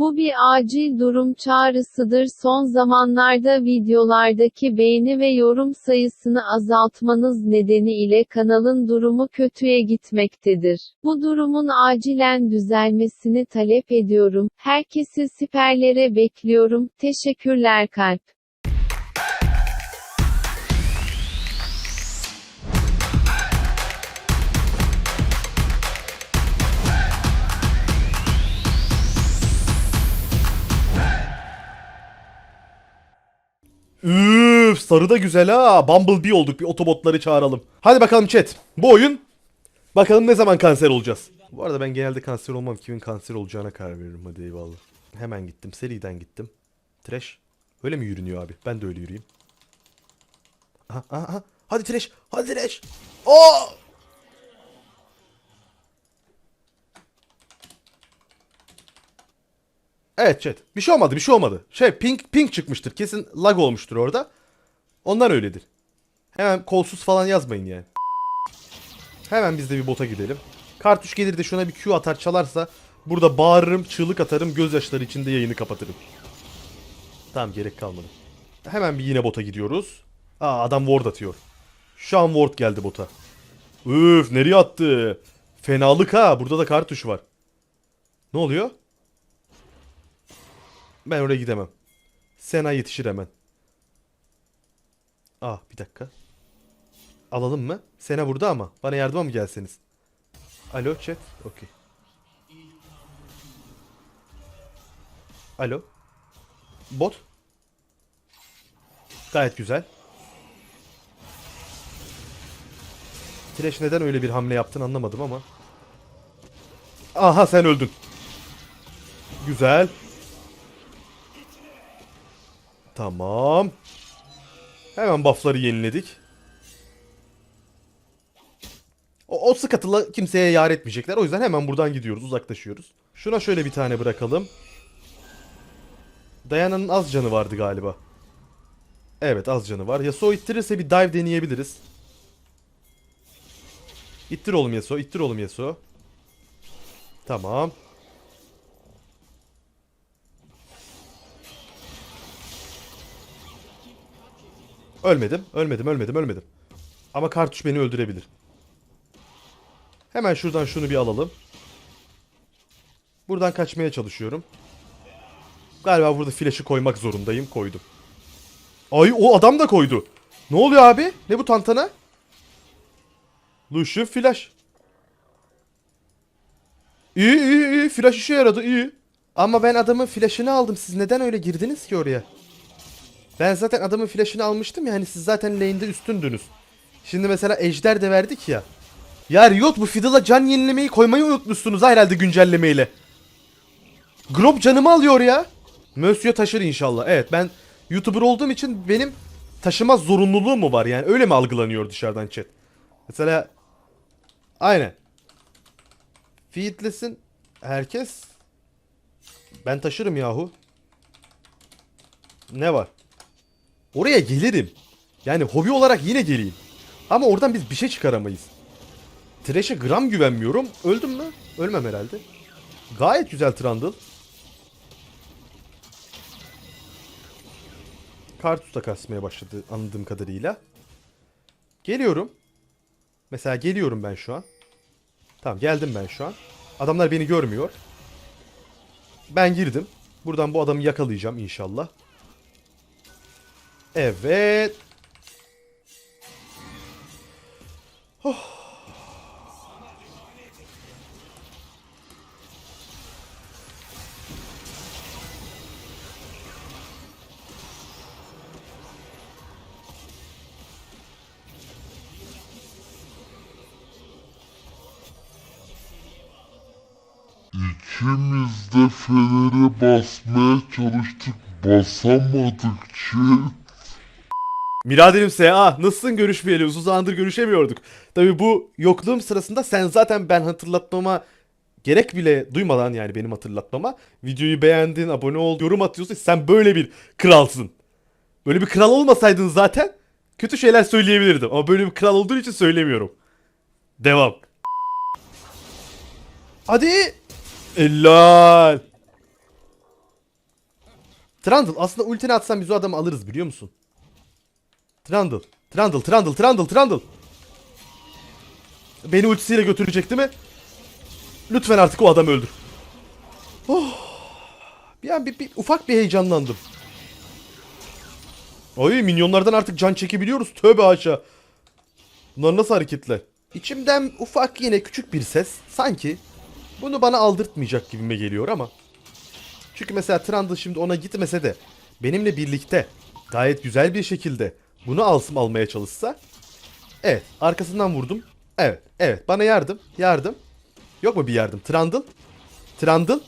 Bu bir acil durum çağrısıdır. Son zamanlarda videolardaki beğeni ve yorum sayısını azaltmanız nedeniyle kanalın durumu kötüye gitmektedir. Bu durumun acilen düzelmesini talep ediyorum. Herkesi siperlere bekliyorum. Teşekkürler kalp. Sarı da güzel ha. Bumblebee olduk bir otobotları çağıralım. Hadi bakalım chat. Bu oyun bakalım ne zaman kanser olacağız. Bu arada ben genelde kanser olmam. Kimin kanser olacağına karar veririm. Hadi eyvallah. Hemen gittim. Seriden gittim. Trash. Öyle mi yürünüyor abi? Ben de öyle yürüyeyim. Aha, aha, aha. Hadi Trash. Hadi Trash. Oo! Evet chat. Bir şey olmadı bir şey olmadı. Şey pink pink çıkmıştır. Kesin lag olmuştur orada. Ondan öyledir. Hemen kolsuz falan yazmayın yani. Hemen biz de bir bota gidelim. Kartuş gelir de şuna bir Q atar çalarsa burada bağırırım, çığlık atarım, gözyaşları içinde yayını kapatırım. Tamam gerek kalmadı. Hemen bir yine bota gidiyoruz. Aa adam ward atıyor. Şu an ward geldi bota. Üf nereye attı? Fenalık ha. Burada da kartuş var. Ne oluyor? Ben oraya gidemem. Sena yetişir hemen. Ah bir dakika. Alalım mı? Sena burada ama. Bana yardıma mı gelseniz? Alo chat. Okey. Alo. Bot. Gayet güzel. Trash neden öyle bir hamle yaptın anlamadım ama. Aha sen öldün. Güzel. Tamam. Hemen buff'ları yeniledik. O, o sıkıtıla kimseye yar etmeyecekler. O yüzden hemen buradan gidiyoruz. Uzaklaşıyoruz. Şuna şöyle bir tane bırakalım. Dayana'nın az canı vardı galiba. Evet az canı var. Yasuo ittirirse bir dive deneyebiliriz. İttir oğlum Yasuo. ittir oğlum Yasuo. Tamam. Ölmedim. Ölmedim. Ölmedim. Ölmedim. Ama kartuş beni öldürebilir. Hemen şuradan şunu bir alalım. Buradan kaçmaya çalışıyorum. Galiba burada flash'ı koymak zorundayım. Koydum. Ay o adam da koydu. Ne oluyor abi? Ne bu tantana? Lucian flash. İyi iyi iyi. Flash işe yaradı iyi. Ama ben adamın flash'ını aldım. Siz neden öyle girdiniz ki oraya? Ben zaten adamın flash'ını almıştım ya hani siz zaten lane'de üstündünüz. Şimdi mesela ejder de verdik ya. Ya Riot bu Fiddle'a can yenilemeyi koymayı unutmuşsunuz ha herhalde güncellemeyle. Grob canımı alıyor ya. Monsieur taşır inşallah. Evet ben YouTuber olduğum için benim taşıma zorunluluğum mu var yani öyle mi algılanıyor dışarıdan chat? Mesela aynen. Feedless'in herkes ben taşırım yahu. Ne var? Oraya gelirim. Yani hobi olarak yine geleyim. Ama oradan biz bir şey çıkaramayız. Thresh'e gram güvenmiyorum. Öldüm mü? Ölmem herhalde. Gayet güzel Trundle. Kartus da kasmaya başladı anladığım kadarıyla. Geliyorum. Mesela geliyorum ben şu an. Tamam geldim ben şu an. Adamlar beni görmüyor. Ben girdim. Buradan bu adamı yakalayacağım inşallah. Evet. Oh. İkimiz de fenere basmaya çalıştık. Basamadık çift. Miraderim SA nasılsın görüşmeyeli uzun zamandır görüşemiyorduk. Tabi bu yokluğum sırasında sen zaten ben hatırlatmama gerek bile duymadan yani benim hatırlatmama videoyu beğendin, abone ol, yorum atıyorsun. Sen böyle bir kralsın. Böyle bir kral olmasaydın zaten kötü şeyler söyleyebilirdim. Ama böyle bir kral olduğun için söylemiyorum. Devam. Hadi. Helal. Trundle aslında ultini atsan biz o adamı alırız biliyor musun? Trundle. Trundle, Trundle, Trundle, Trundle. Beni ultisiyle götürecek değil mi? Lütfen artık o adamı öldür. Oh. Bir an bir, bir- ufak bir heyecanlandım. Ay minyonlardan artık can çekebiliyoruz. Tövbe haşa. Bunlar nasıl hareketler? İçimden ufak yine küçük bir ses sanki bunu bana aldırtmayacak gibime geliyor ama. Çünkü mesela Trundle şimdi ona gitmese de benimle birlikte gayet güzel bir şekilde bunu alsım almaya çalışsa. Evet arkasından vurdum. Evet evet bana yardım yardım. Yok mu bir yardım? Trundle? Trundle?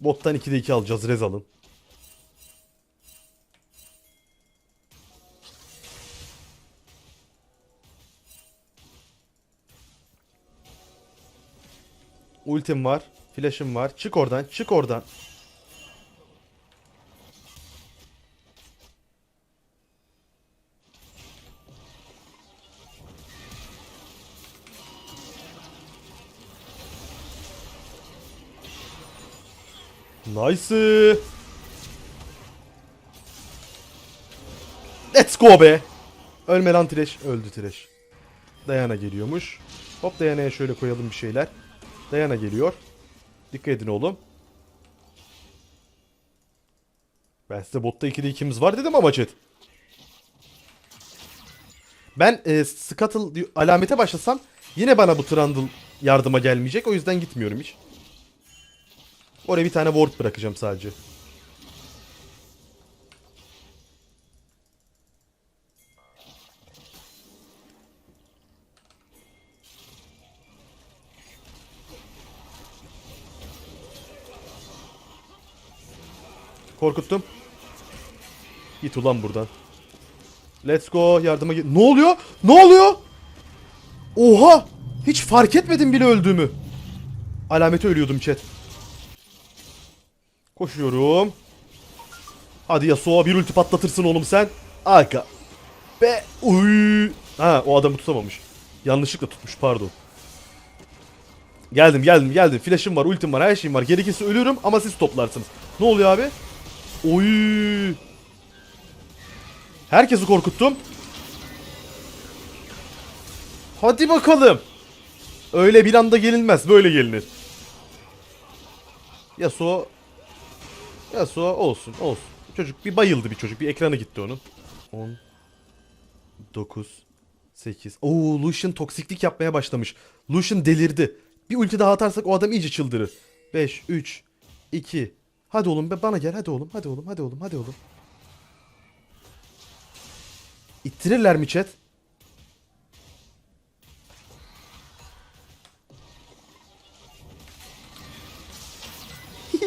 Bottan 2'de 2 alacağız Rezal'ın. Ultim var. Flash'ım var. Çık oradan. Çık oradan. Nice. Let's go be. Ölme lan Thresh. Öldü Thresh. Dayana geliyormuş. Hop Dayana'ya şöyle koyalım bir şeyler. Dayana geliyor. Dikkat edin oğlum. Ben size botta 2'de 2'miz var dedim ama chat. Ben e, Scuttle alamete başlasam yine bana bu Trundle yardıma gelmeyecek. O yüzden gitmiyorum hiç. Oraya bir tane ward bırakacağım sadece. Korkuttum. Git ulan buradan. Let's go yardıma git. Ne oluyor? Ne oluyor? Oha! Hiç fark etmedim bile öldüğümü. Alamete ölüyordum chat. Koşuyorum. Hadi Yasuo bir ulti patlatırsın oğlum sen. Aga. Be. Uy. Ha o adamı tutamamış. Yanlışlıkla tutmuş pardon. Geldim geldim geldim. Flash'ım var, ultim var, her şeyim var. Gerekirse ölürüm ama siz toplarsınız. Ne oluyor abi? Oy. Herkesi korkuttum. Hadi bakalım. Öyle bir anda gelinmez. Böyle gelinir. Yasuo Yasuo olsun olsun. Çocuk bir bayıldı bir çocuk. Bir ekranı gitti onun. 10 9 8 Oo Lucian toksiklik yapmaya başlamış. Lucian delirdi. Bir ulti daha atarsak o adam iyice çıldırır. 5 3 2 Hadi oğlum be bana gel hadi oğlum hadi oğlum hadi oğlum hadi oğlum. İttirirler mi chat?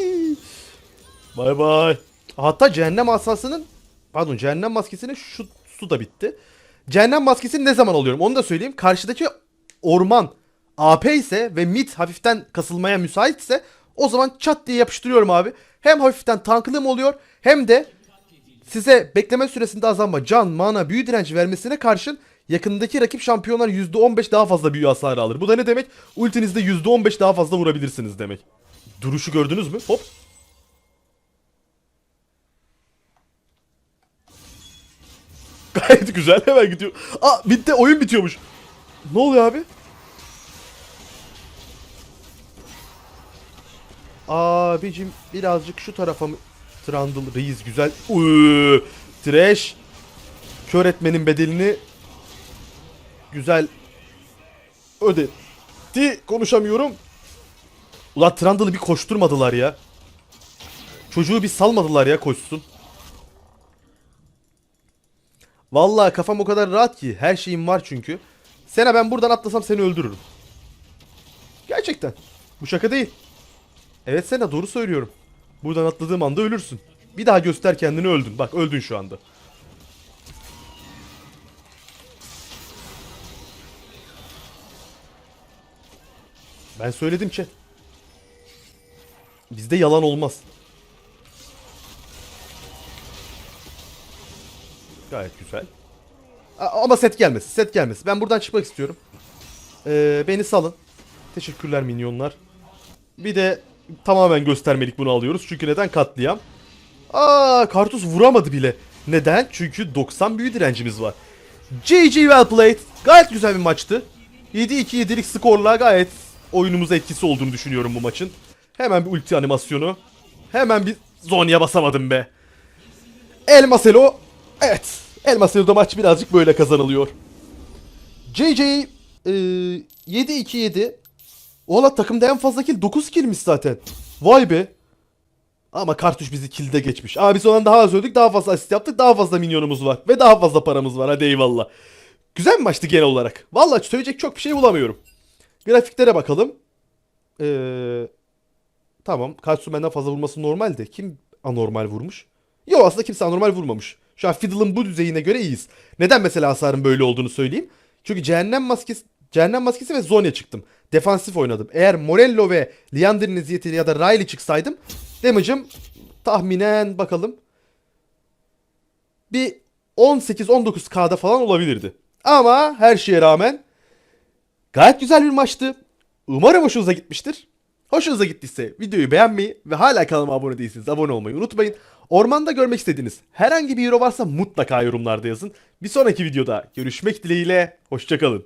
Bay bay. Hatta cehennem asasının pardon cehennem maskesinin şu su da bitti. Cehennem maskesini ne zaman alıyorum onu da söyleyeyim. Karşıdaki orman AP ise ve mid hafiften kasılmaya müsaitse o zaman çat diye yapıştırıyorum abi. Hem hafiften tanklığım oluyor hem de size bekleme süresinde azalma, can, mana, büyü direnci vermesine karşın yakındaki rakip şampiyonlar %15 daha fazla büyü hasarı alır. Bu da ne demek? Ultinizde %15 daha fazla vurabilirsiniz demek. Duruşu gördünüz mü? Hop. Gayet güzel hemen gidiyor. Aa bitti oyun bitiyormuş. Ne oluyor abi? Abicim birazcık şu tarafa mı? Trundle reis güzel. Uuu, trash. Kör etmenin bedelini güzel ödedi. Konuşamıyorum. Ulan Trundle'ı bir koşturmadılar ya. Çocuğu bir salmadılar ya koşsun. Vallahi kafam o kadar rahat ki. Her şeyim var çünkü. Sena ben buradan atlasam seni öldürürüm. Gerçekten. Bu şaka değil. Evet Sena doğru söylüyorum. Buradan atladığım anda ölürsün. Bir daha göster kendini öldün. Bak öldün şu anda. Ben söyledim chat. Bizde yalan olmaz. Gayet güzel. Ama set gelmesin. Set gelmesin. Ben buradan çıkmak istiyorum. Ee, beni salın. Teşekkürler minyonlar. Bir de tamamen göstermelik bunu alıyoruz. Çünkü neden katliam? Aa Kartus vuramadı bile. Neden? Çünkü 90 büyü direncimiz var. GG well played. Gayet güzel bir maçtı. 7-2 7'lik skorla gayet oyunumuza etkisi olduğunu düşünüyorum bu maçın. Hemen bir ulti animasyonu. Hemen bir Zonya basamadım be. Elmaselo. Evet. Elmaselo'da maç birazcık böyle kazanılıyor. JJ e, 7-2-7. Ola takımda en fazla kill 9 killmiş zaten. Vay be. Ama kartuş bizi killde geçmiş. Ama biz ondan daha az öldük, daha fazla asist yaptık, daha fazla minyonumuz var. Ve daha fazla paramız var. Hadi eyvallah. Güzel bir maçtı genel olarak. Vallahi söyleyecek çok bir şey bulamıyorum. Grafiklere bakalım. Ee, tamam. Kartuş'un benden fazla vurması normal de. Kim anormal vurmuş? Yok aslında kimse anormal vurmamış. Şu an Fiddle'ın bu düzeyine göre iyiyiz. Neden mesela hasarın böyle olduğunu söyleyeyim. Çünkü cehennem maskesi, cehennem maskesi ve Zonya çıktım. Defansif oynadım. Eğer Morello ve Leander'in eziyetiyle ya da Riley çıksaydım damage'ım tahminen bakalım bir 18-19k'da falan olabilirdi. Ama her şeye rağmen gayet güzel bir maçtı. Umarım hoşunuza gitmiştir. Hoşunuza gittiyse videoyu beğenmeyi ve hala kanalıma abone değilseniz abone olmayı unutmayın. Ormanda görmek istediğiniz herhangi bir hero varsa mutlaka yorumlarda yazın. Bir sonraki videoda görüşmek dileğiyle. Hoşçakalın.